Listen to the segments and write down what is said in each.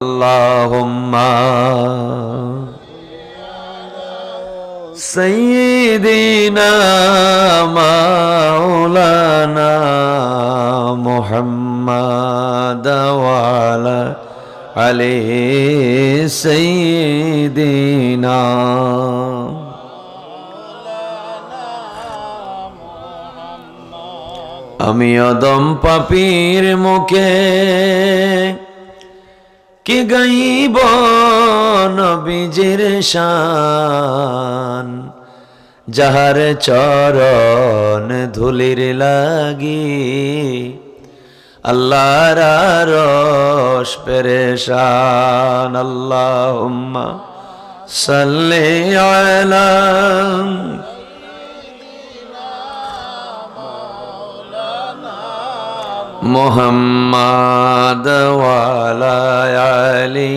اللهم سيدنا مولانا محمد وعلى عليه سيدنا আমি অদম পাপির মুখে কি গাইব নবীজির শান? যাহার চরণ ধুলির লাগি আল্লাহর রস পেরেশান। আল্লাহুম্মা সাল্লি আলা মোহাম্মদ আলী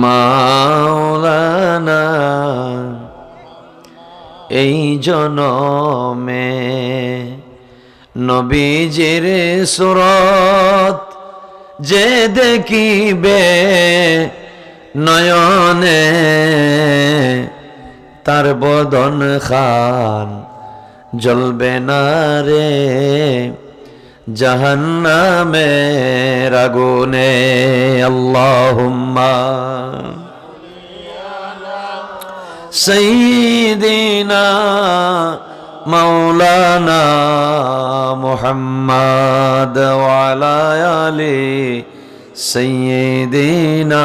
মাওলানা এই জনমে নবীজির সুরত যে দেখিবে নয়নে তার বদন খান। জ্বলবে না রে জাহান্নামের আগুনে আল্লাহুম্মা। সঈদিনা মৌলানা মোহাম্মদ ওয়ালা আলী সঈদিনা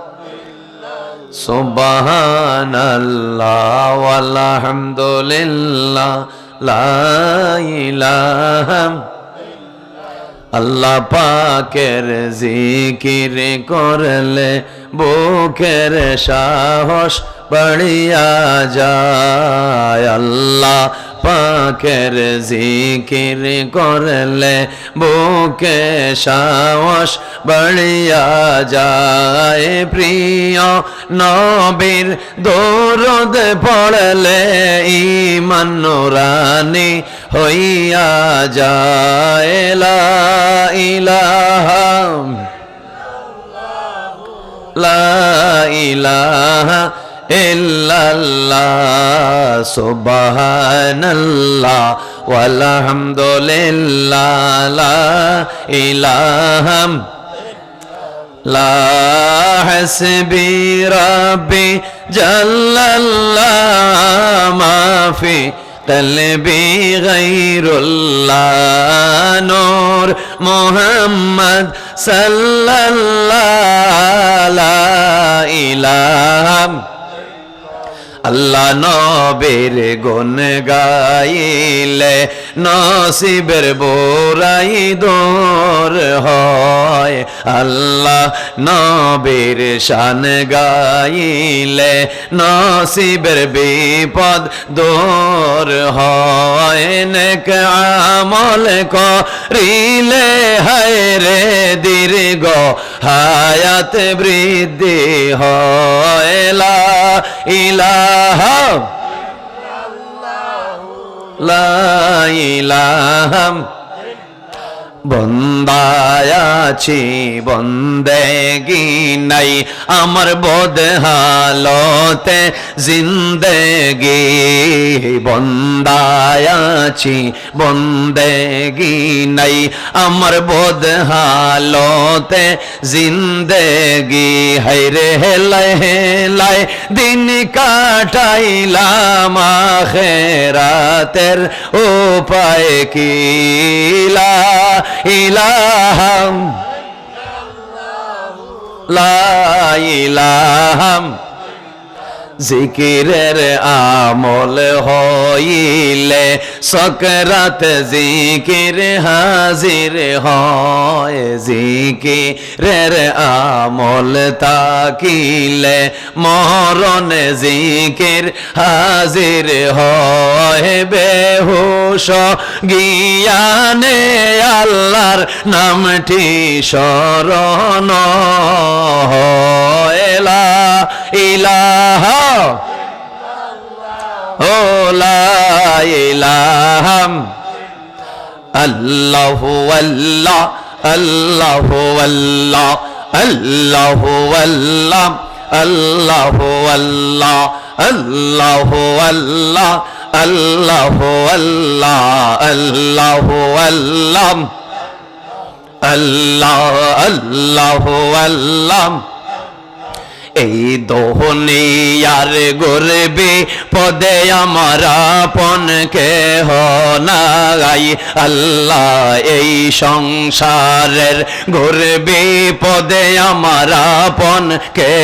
সুবহানাল্লাহ আলহামদুলিল্লাহ লা আল্লাহ পাকের জিকির করলে বুকের সাহস बढ़िया যা পাকের জিকির করলে বুকে সাহস বাড়িয়া যায়। প্রিয় নবীর দৌরদ পড়লে ইমান নুরানি হইয়া যায়। লা ইলাহা লা ইলাহা ইল্লাল্লাহ সুবহানাল্লাহ ওয়ালহামদুলিল্লাহ লা ইলাহা لا حسبي ربي جل الله ما في قلبي غير الله نور محمد صلى الله নবীর গুণ গাইলে নসিবের বোরাই দোর হয়। আল্লাহ নবীর শান গাইলে নসিবের বিপদ দোর হয়। নেক আমল করিলে হায় রে দীর্ঘ হায়াত বৃদ্ধি হয়। ইলাহা লা ইলাহা বন্দায়াছি বন্দেগি নাই আমার বোধ হালতে জিন্দেগি, বন্দায়াছি বন্দেগি নাই আমার বোধ হালতে জিন্দেগি হাইরে হেলায় হেলায় দিন কাটাইলাম আখেরাতের উপায় কিলা ইলাহাম লা ইলাহাম। জিকিরের আমল হইলে সকরাত জিকির হাজির হয়। জিকিরের আমল তাকিলে মরণ জিকির হাজির হয়। বেহুশ গিয়ানে আল্লাহর নামটি শরণ এলা ইলাহা ও লা ইলাহাম আল্লাহু আল্লাহ আল্লাহু আল্লাহ আল্লাহু আল্লাহ আল্লাহু আল্লাহ আল্লাহু আল্লাহ আল্লাহু আল্লাহ আল্লাহু আল্লাহ আল্লাহ আল্লাহু আল্লাহ এই দোহনিয়ার গরবে পদে আমার আপন কে নাই। আল্লাহ এই সংসারের গরবে পদে আমার আপন কে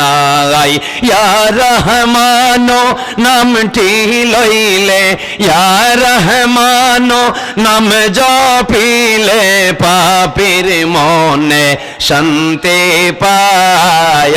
নাই। ইয়া রহমানো নামটি লইলে, ইয়া রহমানো নাম জপিলে, পাপির মনে শান্তি পায়।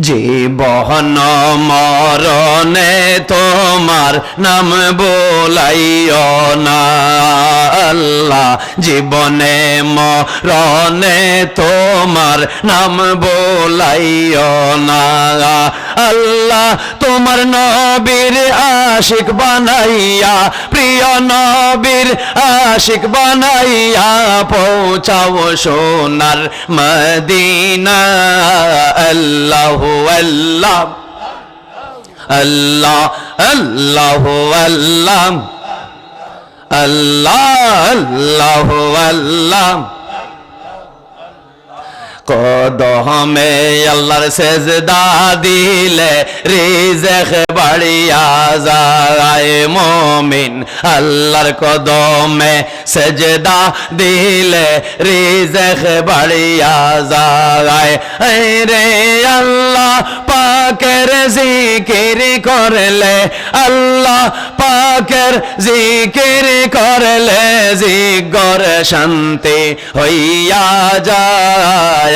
জীবন মরণে তোমার নাম বোলাইও না। আল্লাহ জীবনে মরণে তোমার নাম বোলাইও না। আল্লাহ তোমার নবীর আশিক বানাইয়া, প্রিয় নবীর আশিক বানাইয়া পৌঁছাও সোনার মদিনা। আল্লাহ আল্লাহ আল্লাহ আল্লাহ আল্লাহ আল্লাহ আল্লাহ আল্লাহ। কদমে আল্লাহর সেজদা দিলে রিজেক বাড়িয়া যায় মমিন। আল্লাহর কদমে সেজদা দিলে রিজেক বাড়িয়া যায়। রে আল্লাহ পাকের জিকির করলে, আল্লাহ পাকের জিকির করলে, জিগর শান্তি হইয়া যায়।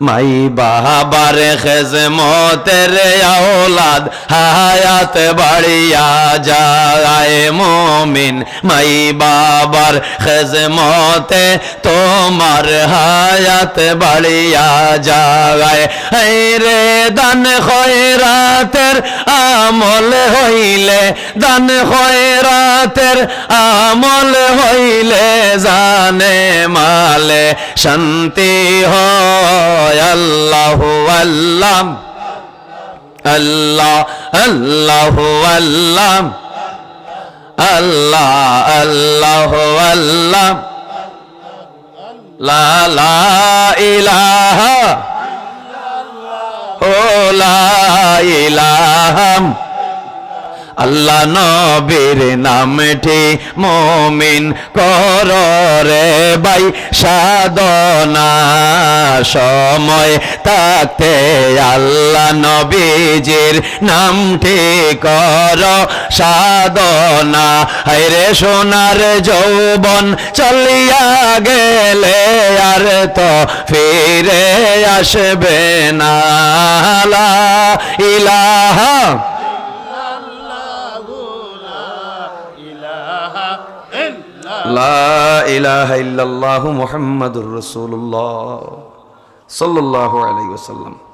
মাই বাবার খেজমতের আওলাদ হায়াত বাড়িয়া যায় মমিন। মাই বাবার খেজমতে তোমার হায়াত বাড়িয়া যায়। রে দান খয়রাতের আমল হইলে, দান খয়রাতের আমল হইলে জানে মালে শান্তি হয়। আল্লাহ আল্লাহ আল্লাহ আল্লাহ আল্লাহ আল্লাহ আল্লাহ আল্লাহ লা লা ইলাহা। ও লা ইলাহা। আল্লাহ নবীর নামটি মমিন কর রে বাই সাধনা সময় তাতে আল্লাহ নবীজির নামটি কর, সাধনা। হাইরে সোনার যৌবন চলিয়া গেলে আর তো ফিরে আসবে না। ইলাহা লাহ মোহাম্মদুর রসুল্লাহ সাল্লাহ আলাই ওসাল্লাম